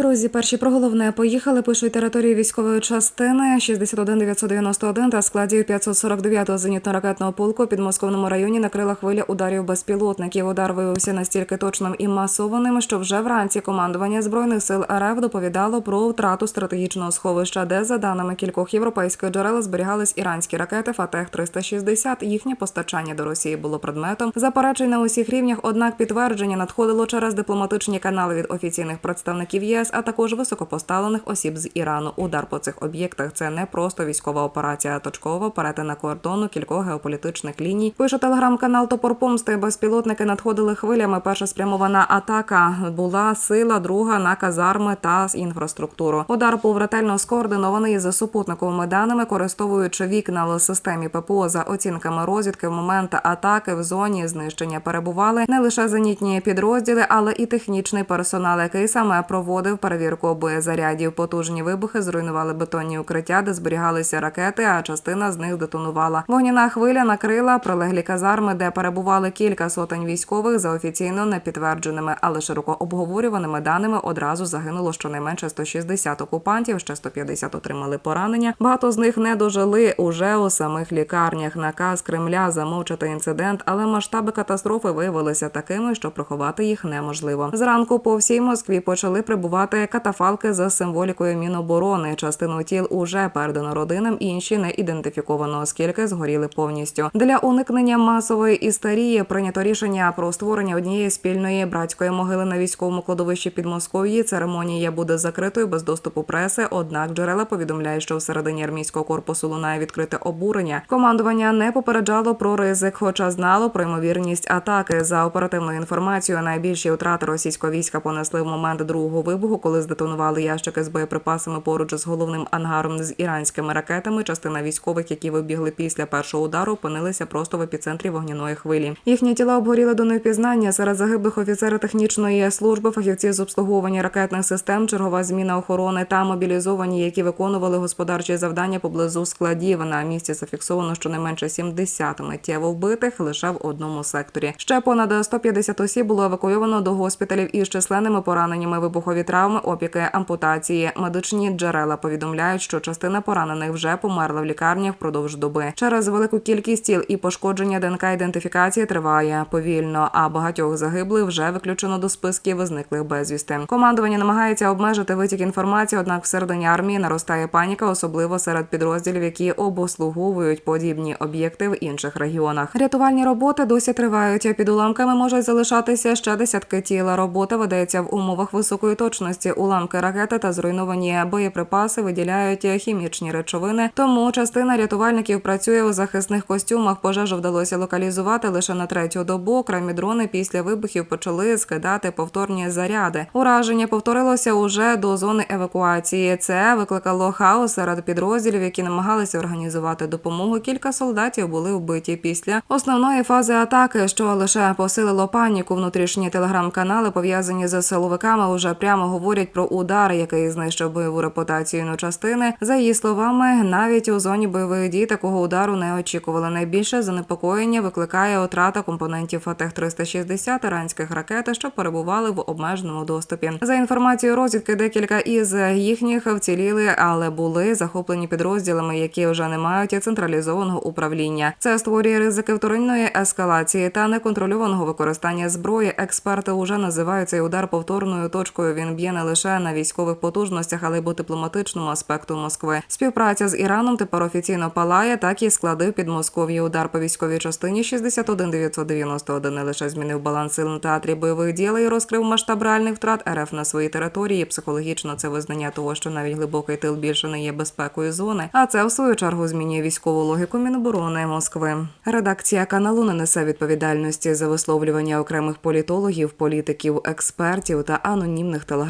Друзі, перші про головне поїхали. Пишуть території військової частини 61991 та складів 549-го зенітно-ракетного полку у підмосковному районі накрила хвиля ударів безпілотників. Удар виявився настільки точним і масованим, що вже вранці командування збройних сил РФ доповідало про втрату стратегічного сховища, де за даними кількох європейських джерел зберігались іранські ракети Фатех 360 Їхнє постачання до Росії було предметом заперечень на усіх рівнях. Однак підтвердження надходило через дипломатичні канали від офіційних представників ЄС, а також високопоставлених осіб з Ірану. Удар по цих об'єктах це не просто військова операція, а точкова перетина кордону кількох геополітичних ліній. Пише телеграм-канал Топор Помсти. Безпілотники надходили хвилями. Перша спрямована атака була сила, друга на казарми та інфраструктуру. Удар був ретельно скоординований за супутниковими даними, користуючи вікна в системі ППО за оцінками розвідки. В момент атаки в зоні знищення перебували не лише зенітні підрозділи, але і технічний персонал, який саме проводив перевірку боєзарядів. Потужні вибухи зруйнували бетонні укриття, де зберігалися ракети, а частина з них детонувала. Вогняна хвиля накрила прилеглі казарми, де перебували кілька сотень військових за офіційно непідтвердженими, але широко обговорюваними даними. Одразу загинуло щонайменше 160 окупантів, ще 150 отримали поранення. Багато з них не дожили уже у самих лікарнях. Наказ Кремля замовчати інцидент, але масштаби катастрофи виявилися такими, що приховати їх неможливо. Зранку по всій Москві почали прибувати катафалки за символікою Міноборони. Частину тіл уже передано родинам, інші не ідентифіковано, оскільки згоріли повністю. Для уникнення масової істерії прийнято рішення про створення однієї спільної братської могили на військовому кладовищі Підмосков'ї. Церемонія буде закритою без доступу преси. Однак джерела повідомляють, що всередині армійського корпусу лунає відкрите обурення. Командування не попереджало про ризик, хоча знало про ймовірність атаки. За оперативною інформацією, найбільші втрати російського війська понесли в момент другого вибуху, коли здетонували ящики з боєприпасами поруч з головним ангаром з іранськими ракетами. Частина військових, які вибігли після першого удару, опинилися просто в епіцентрі вогняної хвилі. Їхні тіла обгоріли до невпізнання. Серед загиблих офіцери технічної служби, фахівці з обслуговування ракетних систем, чергова зміна охорони та мобілізовані, які виконували господарчі завдання поблизу складів. На місці зафіксовано щонайменше 70 миттєво вбитих лише в одному секторі. Ще понад 150 осіб було евакуйовано до госпіталів із численними пораненнями, вибухові травми, опіки, ампутації. Медичні джерела повідомляють, що частина поранених вже померла в лікарнях впродовж доби. Через велику кількість тіл і пошкодження ДНК ідентифікації триває повільно, а багатьох загиблих вже виключено до списків зниклих безвісти. Командування намагається обмежити витік інформації, однак всередині армії наростає паніка, особливо серед підрозділів, які обслуговують подібні об'єкти в інших регіонах. Рятувальні роботи досі тривають. Під уламками можуть залишатися ще десятки тіл. Робота ведеться в умовах високої точності. Уламки ракети та зруйновані боєприпаси виділяють хімічні речовини. Тому частина рятувальників працює у захисних костюмах. Пожежу вдалося локалізувати лише на третю добу. Окремі дрони після вибухів почали скидати повторні заряди. Ураження повторилося уже до зони евакуації. Це викликало хаос серед підрозділів, які намагалися організувати допомогу. Кілька солдатів були вбиті після основної фази атаки, що лише посилило паніку. Внутрішні телеграм-канали пов'язані з силовиками вже прямо говорять про удар, який знищив бойову репутацію ну, частини. За її словами, навіть у зоні бойових дій такого удару не очікували. Найбільше занепокоєння викликає втрата компонентів Фатех 360 іранських ракет, що перебували в обмеженому доступі. За інформацією розвідки, декілька із їхніх вціліли, але були захоплені підрозділами, які вже не мають централізованого управління. Це створює ризики вторинної ескалації та неконтрольованого використання зброї. Експерти вже називають цей удар повторною точкою. Він б'є не лише на військових потужностях, але й по дипломатичному аспекту Москви. Співпраця з Іраном тепер офіційно палає, так і склади в Підмосков'ї. Удар по військовій частині 61 991 не лише змінив баланс сил на театрі бойових діл і розкрив масштаб реальних втрат РФ на своїй території. Психологічно це визнання того, що навіть глибокий тил більше не є безпекою зони. А це в свою чергу змінює військову логіку Міноборони Москви. Редакція каналу не несе відповідальності за висловлювання окремих політологів, політиків, експертів та анонімних